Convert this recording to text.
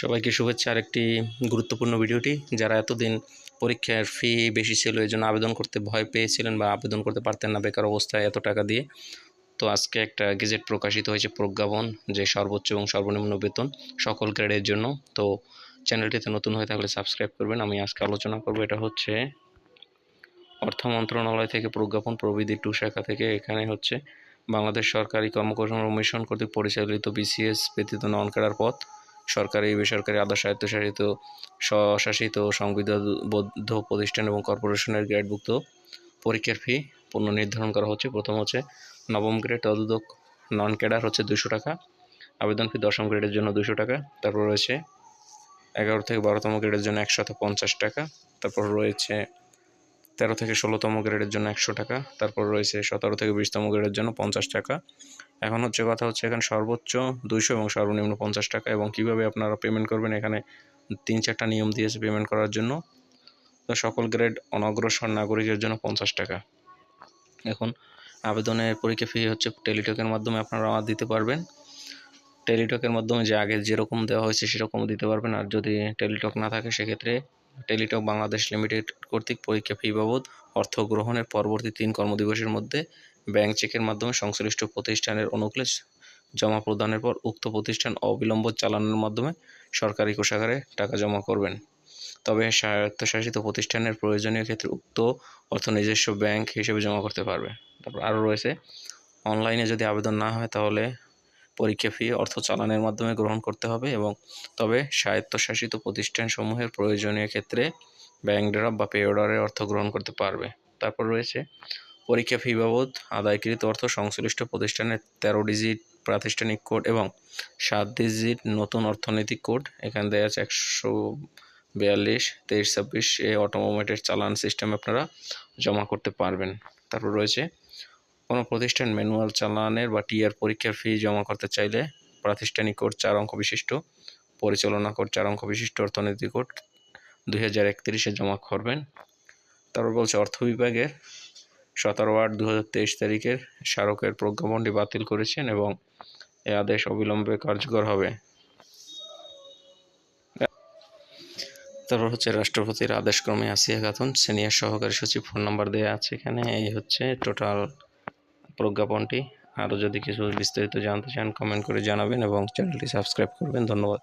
সবাইকে শুভেচ্ছা। আরেকটি গুরুত্বপূর্ণ ভিডিওটি। যারা এতদিন পরীক্ষার ফি বেশি ছিল এই জন্য আবেদন করতে ভয় পেয়েছিলেন বা আবেদন করতে পারতেন না বেকার অবস্থায় এত টাকা দিয়ে। তো আজকে একটা গেজেট প্রকাশিত হয়েছে প্রজ্ঞাপন যে সর্বোচ্চ এবং সর্বনিম্ন বেতন সকল গ্রেডের জন্য। তো চ্যানেলটিতে নতুন হয়ে থাকলে সাবস্ক্রাইব করবেন। আমি আজকে আলোচনা করব, এটা হচ্ছে অর্থ মন্ত্রণালয় থেকে প্রজ্ঞাপন প্রবিধি টু শাখা থেকে। এখানে হচ্ছে বাংলাদেশ সরকারি কর্মকর্তা কমিশন কর্তৃক পরিচালিত বিসিএস ব্যতীত নন ক্যাডার পথ সরকারি, বেসরকারি আধা স্বায়ত্তশাসিত স্বশাসিত, সংবিধানবদ্ধ প্রতিষ্ঠান এবং কর্পোরেশনের গ্রেডভুক্ত পরীক্ষার ফি পুনর্নির্ধারণ করা হচ্ছে। প্রথম হচ্ছে নবম গ্রেড তদুদক নন ক্যাডার হচ্ছে দুশো টাকা, আবেদন ফি দশম গ্রেডের জন্য দুশো টাকা। তারপর রয়েছে এগারো থেকে বারোতম গ্রেডের জন্য একশত পঞ্চাশ টাকা। তারপর রয়েছে তেরো থেকে ষোলোতম গ্রেডের জন্য একশো টাকা, তারপর রয়েছে সতেরো থেকে বিশতম গ্রেডের জন্য পঞ্চাশ টাকা। এখন হচ্ছে কথা হচ্ছে এখানে সর্বোচ্চ দুইশো এবং সর্বনিম্ন পঞ্চাশ টাকা এবং কীভাবে আপনারা পেমেন্ট করবেন, এখানে তিন চারটা নিয়ম দিয়েছে পেমেন্ট করার জন্য। তো সকল গ্রেড অনগ্রসর নাগরিকের জন্য পঞ্চাশ টাকা। এখন আবেদনের পরীক্ষা ফি হচ্ছে টেলিটকের মাধ্যমে আপনারা দিতে পারবেন। টেলিটকের মাধ্যমে যে আগে যেরকম দেওয়া হয়েছে সেরকম দিতে পারবেন। আর যদি টেলিটক না থাকে, সেক্ষেত্রে টেলিটক বাংলাদেশ লিমিটেড কর্তৃক পরীক্ষা ফি বাবদ অর্থ গ্রহণের পরবর্তী তিন কর্মদিবসের মধ্যে ব্যাংক চেকের মাধ্যমে সংশ্লিষ্ট প্রতিষ্ঠানের অনুকূলে জমা প্রদানের পর উক্ত প্রতিষ্ঠান অবিলম্ব চালানোর মাধ্যমে সরকারি কোষাগারে টাকা জমা করবেন। তবে স্বায়ত্তশাসিত প্রতিষ্ঠানের প্রয়োজনীয় ক্ষেত্রে উক্ত অর্থ নিজস্ব ব্যাংক হিসেবে জমা করতে পারবে। তারপর আরও রয়েছে, অনলাইনে যদি আবেদন না হয় তাহলে পরীক্ষা ফি অর্থ চালানের মাধ্যমে গ্রহণ করতে হবে এবং তবে স্বায়ত্তশাসিত প্রতিষ্ঠানসমূহের প্রয়োজনীয় ক্ষেত্রে ব্যাংক ড্রাফট বা পে অর্থ গ্রহণ করতে পারবে। তারপর রয়েছে, পরীক্ষা ফি বাবদ আদায়কৃত অর্থ সংশ্লিষ্ট প্রতিষ্ঠানের তেরো ডিজিট প্রাতিষ্ঠানিক কোড এবং সাত ডিজিট নতুন অর্থনৈতিক কোড এখানে দেওয়া আছে একশো বিয়াল্লিশ, তেইশ ছাব্বিশ এ অটোমোমেটেড চালান সিস্টেম আপনারা জমা করতে পারবেন। তারপর রয়েছে কোনো প্রতিষ্ঠান ম্যানুয়াল চালানের বা টিআর পরীক্ষার ফি জমা করতে চাইলে প্রাতিষ্ঠানিক কোড চার অঙ্ক বিশিষ্ট, পরিচালনা কোড চার অঙ্ক বিশিষ্ট, অর্থনীতি কোড দুই হাজার একত্রিশে জমা করবেন। তারপর বলছে, অর্থ বিভাগের সতেরো আট দু হাজার তেইশ তারিখের স্মারকের প্রজ্ঞাপনটি বাতিল করেছেন এবং এ আদেশ অবিলম্বে কার্যকর হবে। তারপর হচ্ছে, রাষ্ট্রপতির আদেশক্রমে আসিয়া খাতুন সিনিয়র সহকারী সচিব ফোন নাম্বার দেওয়া আছে এখানে। এই হচ্ছে টোটাল প্রজ্ঞাপনটি। আরও যদি কিছু বিস্তারিত জানতে চান কমেন্ট করে জানাবেন এবং চ্যানেলটি সাবস্ক্রাইব করবেন। ধন্যবাদ।